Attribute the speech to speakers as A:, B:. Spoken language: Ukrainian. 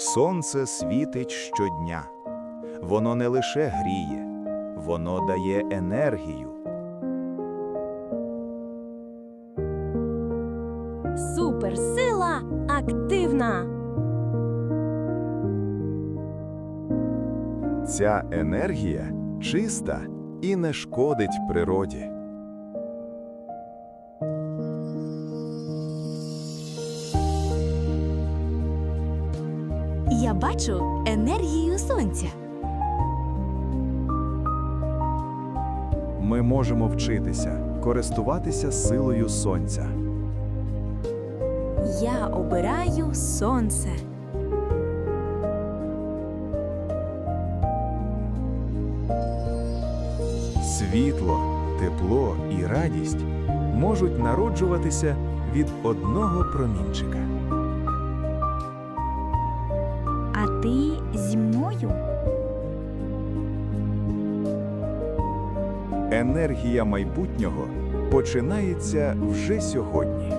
A: Сонце світить щодня. Воно не лише гріє, воно дає енергію.
B: Суперсила активна.
A: Ця енергія чиста і не шкодить природі.
B: Я бачу енергію сонця.
A: Ми можемо вчитися користуватися силою сонця.
B: Я обираю сонце.
A: Світло, тепло і радість можуть народжуватися від одного промінчика.
B: Ти зі мною?
A: Енергія майбутнього починається вже сьогодні.